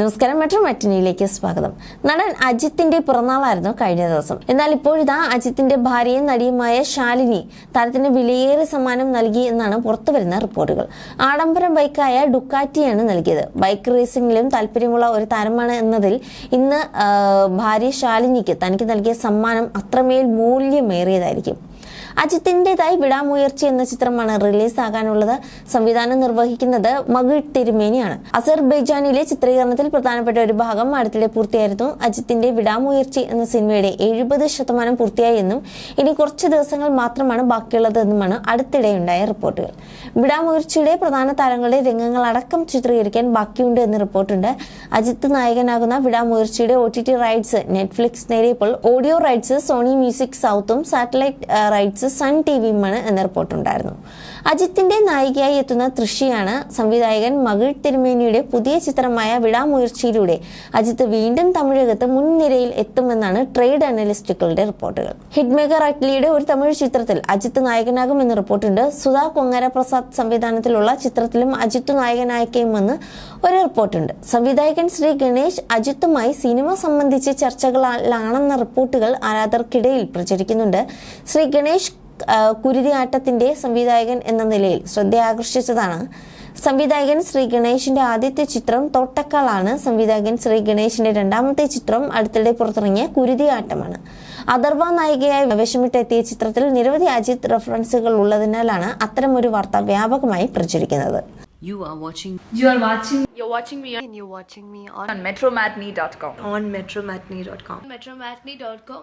നമസ്കാരം മെട്രോ മറ്റിനിയിലേക്ക് സ്വാഗതം. നടൻ അജിത്തിന്റെ പിറന്നാളായിരുന്നു കഴിഞ്ഞ ദിവസം. എന്നാൽ ഇപ്പോഴിതാ അജിത്തിന്റെ ഭാര്യയും നടിയുമായ ശാലിനി താരത്തിന് വിലയേറിയ സമ്മാനം നൽകി എന്നാണ് പുറത്തുവരുന്ന റിപ്പോർട്ടുകൾ. ആഡംബര ബൈക്കായ ഡുക്കാറ്റിയാണ് നൽകിയത്. ബൈക്ക് റേസിംഗിലും താല്പര്യമുള്ള ഒരു താരമാണ് എന്നതിൽ ഇന്ന് ഭാര്യ ശാലിനിക്ക് തനിക്ക് നൽകിയ സമ്മാനം അത്രമേൽ മൂല്യമേറിയതായിരിക്കും. അജിത്തിന്റെതായി വിടാമുയർച്ച എന്ന ചിത്രമാണ് റിലീസ് ആകാനുള്ളത് സംവിധാനം നിർവഹിക്കുന്നത് മകിഴ് തിരുമേനിയാണ്. അസർബൈജാനിലെ ചിത്രീകരണത്തിൽ പ്രധാനപ്പെട്ട ഒരു ഭാഗം അടുത്തിടെ പൂർത്തിയായിരുന്നു. അജിത്തിന്റെ വിടാമുയർച്ച എന്ന സിനിമയുടെ എഴുപത് ശതമാനം പൂർത്തിയായെന്നും ഇനി കുറച്ച് ദിവസങ്ങൾ മാത്രമാണ് ബാക്കിയുള്ളതെന്നുമാണ് അടുത്തിടെയുണ്ടായ റിപ്പോർട്ടുകൾ. വിടാമുയർച്ചയുടെ പ്രധാന താരങ്ങളുടെ രംഗങ്ങൾ അടക്കം ചിത്രീകരിക്കാൻ ബാക്കിയുണ്ട് എന്ന് റിപ്പോർട്ടുണ്ട്. അജിത്ത് നായകനാകുന്ന വിടാമുയർച്ചയുടെ O T T rights Netflix നേടിയപ്പോൾ ഓഡിയോ റൈറ്റ്സ് സോണി മ്യൂസിക് സൗത്തും സാറ്റലൈറ്റ് ആ, റൈറ്റ്സ് സൺ ടി വിയുമാണ് എന്ന റിപ്പോർട്ടുണ്ടായിരുന്നു. അജിത്തിന്റെ നായികയായി എത്തുന്ന തൃഷിയാണ് സംവിധായകൻ മകൾ തിരുമേനിയുടെ പുതിയ ചിത്രമായ വിടാമുയർച്ചയിലൂടെ അജിത്ത് വീണ്ടും തമിഴകത്ത് മുൻനിരയിൽ എത്തുമെന്നാണ് ട്രേഡ് അനലിസ്റ്റുകളുടെ റിപ്പോർട്ടുകൾ. ഹിറ്റ്മേക്കർ അറ്റ്ലിയുടെ ഒരു തമിഴ് ചിത്രത്തിൽ അജിത്ത് നായകനാകുമെന്ന് റിപ്പോർട്ടുണ്ട്. സുധാ കൊങ്ങര പ്രസാദ് സംവിധാനത്തിലുള്ള ചിത്രത്തിലും അജിത്ത് നായകനായേക്കുമെന്ന് ഒരു റിപ്പോർട്ടുണ്ട്. സംവിധായകൻ ശ്രീ ഗണേഷ് അജിത്തുമായി സിനിമ സംബന്ധിച്ച് ചർച്ചകളിലാണെന്ന റിപ്പോർട്ടുകൾ ആരാധകർക്കിടയിൽ പ്രചരിക്കുന്നുണ്ട്. ശ്രീ ഗണേഷ് ആ, കുരുതിയാട്ടത്തിന്റെ സംവിധായകൻ എന്ന നിലയിൽ ശ്രദ്ധയാകർഷിച്ചതാണ് സംവിധായകൻ ശ്രീ ഗണേഷിന്റെ ആദ്യത്തെ ചിത്രം തോട്ടക്കാളാണ് സംവിധായകൻ ശ്രീ ഗണേഷിന്റെ രണ്ടാമത്തെ ചിത്രം അടുത്തിടെ പുറത്തിറങ്ങിയ കുരുതിയാട്ടമാണ് അഥർവ നായികയായി വിഷമിട്ടെത്തിയ ചിത്രത്തിൽ നിരവധി അജിത് റെഫറൻസുകൾ ഉള്ളതിനാലാണ് ഒരു വാർത്ത വ്യാപകമായി പ്രചരിക്കുന്നത് You are watching You are watching You're watching me and you're watching me on, on metromatney.com. on metromatney.com. metromatney.com.